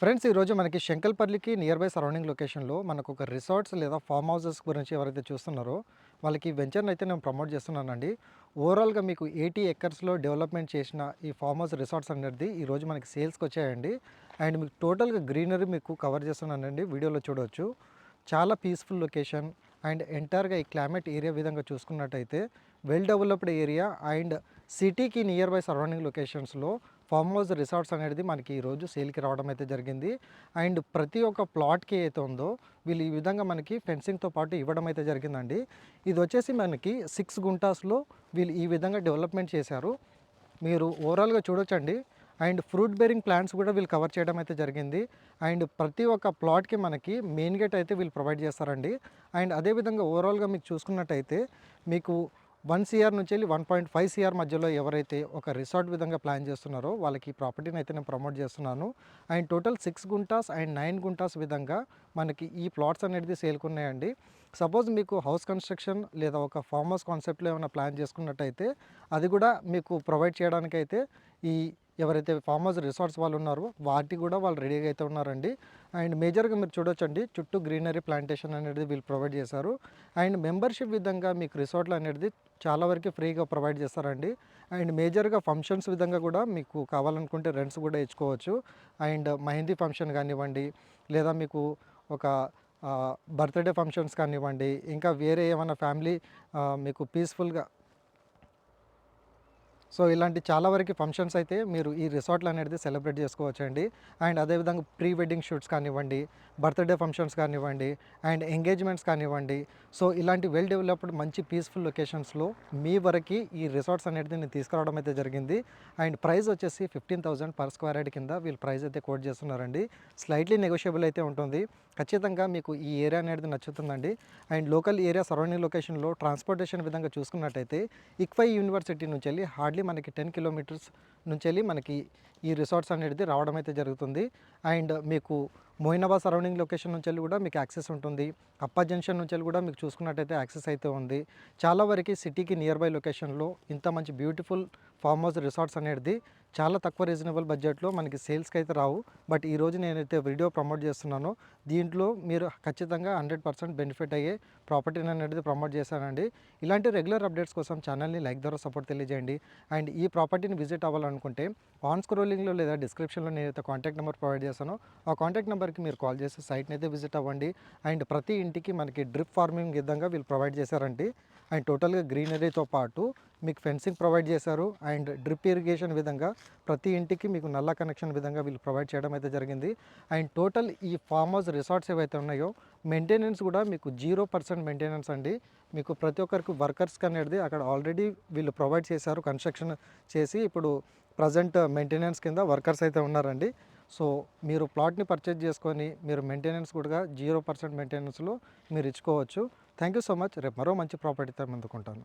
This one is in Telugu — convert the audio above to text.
ఫ్రెండ్స్ ఈరోజు మనకి శంకల్పల్లికి నియర్ బై సరౌండింగ్ లొకేషన్లో మనకు ఒక రిసార్ట్స్ లేదా ఫామ్ హౌసెస్ గురించి ఎవరైతే చూస్తున్నారో వాళ్ళకి వెంచర్ని అయితే నేను ప్రమోట్ చేస్తున్నానండి. ఓవరాల్గా మీకు ఎయిటీ ఎకర్స్లో డెవలప్మెంట్ చేసిన ఈ ఫామ్ హౌస్ రిసార్ట్స్ అనేది ఈరోజు మనకి సేల్స్కి వచ్చాయండి. అండ్ మీకు టోటల్గా గ్రీనరీ మీకు కవర్ చేస్తున్నానండి. వీడియోలో చూడవచ్చు చాలా పీస్ఫుల్ లొకేషన్ అండ్ ఎంటైర్గా ఈ క్లైమేట్ ఏరియా విధంగా చూసుకున్నట్టయితే వెల్ డెవలప్డ్ ఏరియా అండ్ సిటీకి నియర్ బై సరౌండింగ్ లొకేషన్స్లో ఫామ్ హౌస్ రిసార్ట్స్ అనేది మనకి ఈరోజు సేల్కి రావడం అయితే జరిగింది. అండ్ ప్రతి ఒక్క ప్లాట్కి అయితే ఉందో వీళ్ళు ఈ విధంగా మనకి ఫెన్సింగ్తో పాటు ఇవ్వడం అయితే జరిగిందండి. ఇది వచ్చేసి మనకి సిక్స్ గుంటాస్లో వీళ్ళు ఈ విధంగా డెవలప్మెంట్ చేశారు. మీరు ఓవరాల్గా చూడొచ్చండి. అండ్ ఫ్రూట్ బేరింగ్ ప్లాంట్స్ కూడా వీళ్ళు కవర్ చేయడం అయితే జరిగింది. అండ్ ప్రతి ఒక్క ప్లాట్కి మనకి మెయిన్ గేట్ అయితే వీళ్ళు ప్రొవైడ్ చేస్తారండి. అండ్ అదేవిధంగా ఓవరాల్గా మీకు చూసుకున్నట్టయితే మీకు వన్ సిఆర్ నుంచి వెళ్ళి వన్ పాయింట్ ఫైవ్ సిఆర్ మధ్యలో ఎవరైతే ఒక రిసార్ట్ విధంగా ప్లాన్ చేస్తున్నారో వాళ్ళకి ఈ ప్రాపర్టీని అయితే నేను ప్రమోట్ చేస్తున్నాను. And total six guntas and nine guntas విధంగా మనకి ఈ ప్లాట్స్ అనేది సేల్కున్నాయండి. సపోజ్ మీకు హౌస్ కన్స్ట్రక్షన్ లేదా ఒక ఫార్మ్ హౌస్ కాన్సెప్ట్లో ఏమైనా ప్లాన్ చేసుకున్నట్టయితే అది కూడా మీకు ప్రొవైడ్ చేయడానికైతే ఈ ఎవరైతే ఫామ్ హౌస్ రిసార్ట్స్ వాళ్ళు ఉన్నారో వాటి కూడా వాళ్ళు రెడీగా అయితే ఉన్నారండి. అండ్ మేజర్గా మీరు చూడొచ్చండి చుట్టూ గ్రీనరీ ప్లాంటేషన్ అనేది వీళ్ళు ప్రొవైడ్ చేశారు. అండ్ మెంబర్షిప్ విధంగా మీకు రిసార్ట్లు అనేది చాలా వరకు ఫ్రీగా ప్రొవైడ్ చేస్తారండి. అండ్ మేజర్గా ఫంక్షన్స్ విధంగా కూడా మీకు కావాలనుకుంటే రెంట్స్ కూడా ఇచ్చుకోవచ్చు. అండ్ మెహందీ ఫంక్షన్ కానివ్వండి లేదా మీకు ఒక బర్త్డే ఫంక్షన్స్ కానివ్వండి ఇంకా వేరే ఏమైనా ఫ్యామిలీ మీకు పీస్ఫుల్గా సో ఇలాంటి చాలా వరకు ఫంక్షన్స్ అయితే మీరు ఈ రిసార్ట్లు అనేది సెలబ్రేట్ చేసుకోవచ్చు అండి అండ్ అదేవిధంగా ప్రీ వెడ్డింగ్ షూట్స్ కానివ్వండి బర్త్డే ఫంక్షన్స్ కానివ్వండి అండ్ ఎంగేజ్మెంట్స్ కానివ్వండి. సో ఇలాంటి వెల్ డెవలప్డ్ మంచి పీస్ఫుల్ లొకేషన్స్లో మీ వరకు ఈ రిసార్ట్స్ అనేది నేను తీసుకురావడం అయితే జరిగింది. అండ్ ప్రైస్ వచ్చేసి fifteen thousand per square yard కింద వీళ్ళు ప్రైస్ అయితే కోట్ చేస్తున్నారండి. స్లైట్లీ నెగోషియబుల్ అయితే ఉంటుంది. ఖచ్చితంగా మీకు ఈ ఏరియా అనేది నచ్చుతుందండి. అండ్ లోకల్ ఏరియా సరౌండింగ్ లొకేషన్లో ట్రాన్స్పోర్టేషన్ విధంగా చూసుకున్నట్టయితే ఇక్వై యూనివర్సిటీ నుంచి వెళ్ళి హార్డ్లీ మనకి టెన్ కిలోమీటర్స్ నుంచి వెళ్ళి మనకి ఈ రిసార్ట్స్ అనేది రావడం అయితే జరుగుతుంది. అండ్ మీకు మోయినాబాద్ సరౌండింగ్ లొకేషన్ నుంచి వెళ్ళి కూడా మీకు యాక్సెస్ ఉంటుంది. అప్ప జంక్షన్ నుంచి వెళ్ళి కూడా మీకు చూసుకున్నట్టయితే యాక్సెస్ అయితే ఉంది. చాలా వరకు సిటీకి నియర్ బై లొకేషన్లో ఇంత మంచి బ్యూటిఫుల్ ఫామ్ హౌస్ రిసార్ట్స్ అనేది చాలా తక్కువ రీజనబుల్ బడ్జెట్లో మనకి సేల్స్కి అయితే రావు. బట్ ఈరోజు నేనైతే వీడియో ప్రమోట్ చేస్తున్నానో. దీంట్లో మీరు ఖచ్చితంగా హండ్రెడ్ పర్సెంట్ బెనిఫిట్ అయ్యే ప్రాపర్టీని అనేది ప్రమోట్ చేశానండి. ఇలాంటి రెగ్యులర్ అప్డేట్స్ కోసం ఛానల్ని లైక్ ద్వారా సపోర్ట్ తెలియజేయండి. అండ్ ఈ ప్రాపర్టీని విజిట్ అవ్వాలనుకుంటే ఆన్ స్క్రోలింగ్లో లేదా డిస్క్రిప్షన్లో నేనైతే కాంటాక్ట్ నెంబర్ ప్రొవైడ్ చేశాను ఆ కాంటాక్ట్ నెంబర్కి మీరు కాల్ చేసి సైట్ని అయితే విజిట్ అవ్వండి. అండ్ ప్రతి ఇంటికి మనకి డ్రిప్ ఫార్మింగ్ విధంగా వీళ్ళు ప్రొవైడ్ చేశారండి. అండ్ టోటల్గా గ్రీనరీతో పాటు మీకు ఫెన్సింగ్ ప్రొవైడ్ చేశారు అండ్ డ్రిప్ ఇరిగేషన్ విధంగా ప్రతి ఇంటికి మీకు నల్ల కనెక్షన్ విధంగా వీళ్ళు ప్రొవైడ్ చేయడం అయితే జరిగింది. అండ్ టోటల్ ఈ ఫామ్ హౌస్ రిసార్ట్స్ ఏవైతే ఉన్నాయో మెయింటెనెన్స్ కూడా మీకు జీరో పర్సెంట్ మెయింటెనెన్స్ అండి. మీకు ప్రతి ఒక్కరికి వర్కర్స్కి అనేది అక్కడ ఆల్రెడీ వీళ్ళు ప్రొవైడ్ చేశారు కన్స్ట్రక్షన్ చేసి ఇప్పుడు ప్రజెంట్ మెయింటెనెన్స్ కింద వర్కర్స్ అయితే ఉన్నారండి. సో మీరు ప్లాట్ని పర్చేజ్ చేసుకొని మీరు మెయింటెనెన్స్ కూడా జీరో పర్సెంట్ మెయింటెనెన్స్లో మీరు ఇచ్చుకోవచ్చు. Thank you so much. రేపు మరో మంచి ప్రాపర్టీతో ముందుకుంటాను.